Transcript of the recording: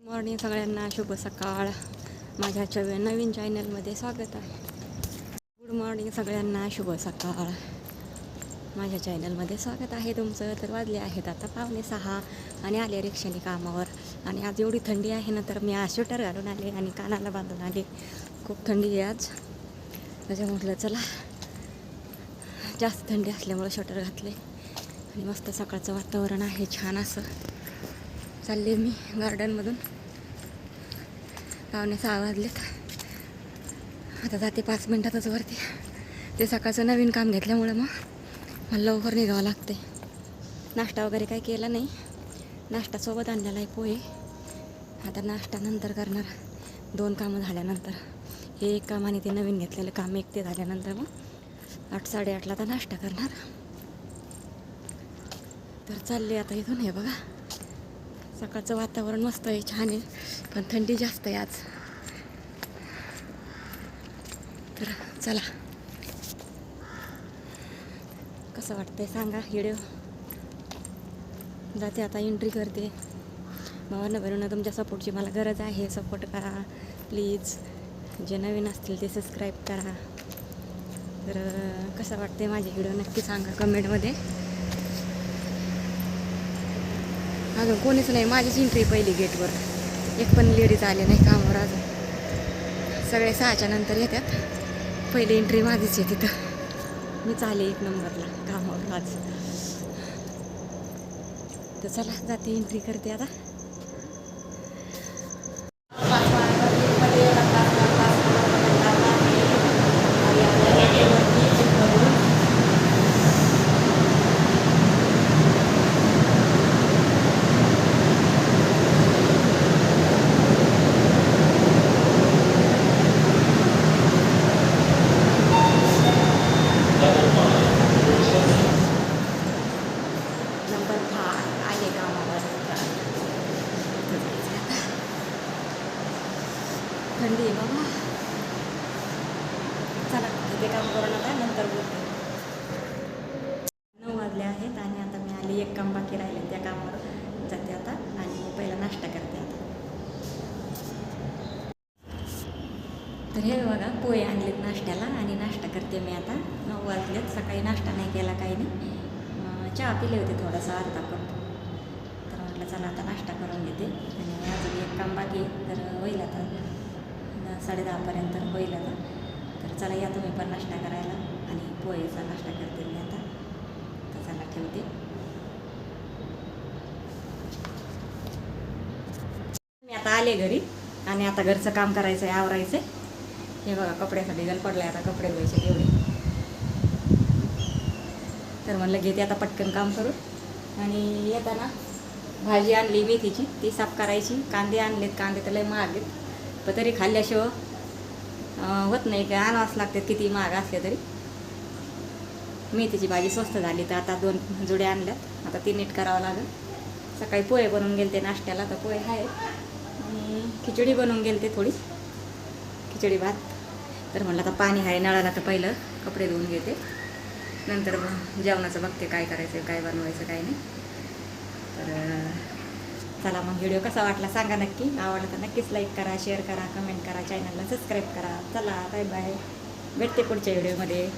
Morning सगळ्यांना शुभ सकाळ. माझ्या चव नवीन चॅनलमध्ये स्वागत आहे. गुड मॉर्निंग सगळ्यांना शुभ सकाळ. माझ्या चॅनलमध्ये स्वागत आहे तुमचं. तर वाजले आहेत आता पावणे सहा आणि आले रिक्षाने कामावर. आणि आज एवढी थंडी आहे ना तर मी आज स्वेटर घालून आले आणि कानाला बांधून आले. खूप थंडी आहे आज. त्याच्या म्हटलं चला. जास्त थंडी असल्यामुळं स्वेटर घातले. आणि मस्त सकाळचं वातावरण आहे छान असं. चालले मी गार्डनमधून. पावणे सहा वाजलेत. आता जाते पाच मिनटातच वरती. ते सकाळचं नवीन काम घेतल्यामुळं मग मला लवकर निघावं लागते नाश्ता वगैरे काही केला नाही. नाश्त्यासोबत आणलेला आहे पोहे. आता नाश्ता नंतर करणार. दोन कामं झाल्यानंतर. हे एक काम आणि ते नवीन घेतलेलं काम एक ते झाल्यानंतर मग आठ साडेआठला आता नाश्ता करणार. तर चालले आता इथून हे बघा. सकाळचं वातावरण मस्त आहे छान आहे पण थंडी जास्त आहे आज. तर चला. कसं वाटतंय सांगा हिडिओ जाते आता एंट्री करते. भावांना बहिणींना तुमच्या सपोर्टची मला गरज आहे सपोर्ट करा प्लीज जे नवीन असतील ते सबस्क्राईब करा. तर कसं वाटते माझे व्हिडिओ नक्की सांगा कमेंटमध्ये अजून कोणीच नाही. माझीच एंट्री पहिली गेटवर एक पण लेडीज आले नाही कामावर अजून. सगळे सहाच्या नंतर येतात. पहिली एंट्री माझीच आहे तिथं. मीच आले एक नंबरला कामावर आज. तर चला जाते एंट्री करते आता. नंबर दहा आले कामावर थंडी आहे बाबा चला इथे काम करून आता नंतर बोलते नऊ वाजले आहेत आणि आता मी आली एक काम बाकी राहिले त्या कामावर जाते आता आणि पहिला नाश्ता करते आता तर हे बघा पोहे आणलेत नाश्त्याला आणि नाश्ता करते मी आता नऊ वाजलेत सकाळी नाश्ता नाही केला काही नाही. चहा पिले होते थोडासा अर्धा कप तर म्हटलं चला आता नाश्ता करून घेते. आणि अजून एक काम बाकी तर होईल आता. साडेदहापर्यंत होईल आता. तर चला या तुम्ही पण नाश्ता करायला. आणि पोहेचा नाश्ता करते मी आता. तर चला ठेवते. मी आता आले घरी. आणि आता घरचं काम करायचं आहे आवरायचं आहे हे बघा कपड्यासाठी गल पडले आता कपडे धुवायचे एवढे. तर म्हणलं घेते आता पटकन काम करून. आणि येताना भाजी आणली मेथीची. ती साफ करायची. कांदे आणलेत. कांदे तर लय महाग आहेत. पण तरी खाल्ल्याशिवाय होत नाही काय आणावंच लागतात. किती महाग असले तरी. मेथीची भाजी स्वस्त झाली तर आता दोन जुडे आणल्यात. आता ती नीट करावं लागेल. सकाळी पोहे बनवून गेले ते नाश्त्याला. तर पोहे आहे खिचडी बनवून गेलते थोडी. खिचडी भात. तर म्हणलं आता पाणी आहे नळाला तर पहिलं कपडे धुवून घेते. नंतर मग जेवणाचं बघते काय करायचं काय बनवायचं काय नाही. तर चला मग व्हिडिओ कसा वाटला सांगा नक्की. आवडला तर नक्कीच लाईक करा शेअर करा कमेंट करा चॅनलला सबस्क्राईब करा. चला बाय बाय भेटते पुढच्या व्हिडिओमध्ये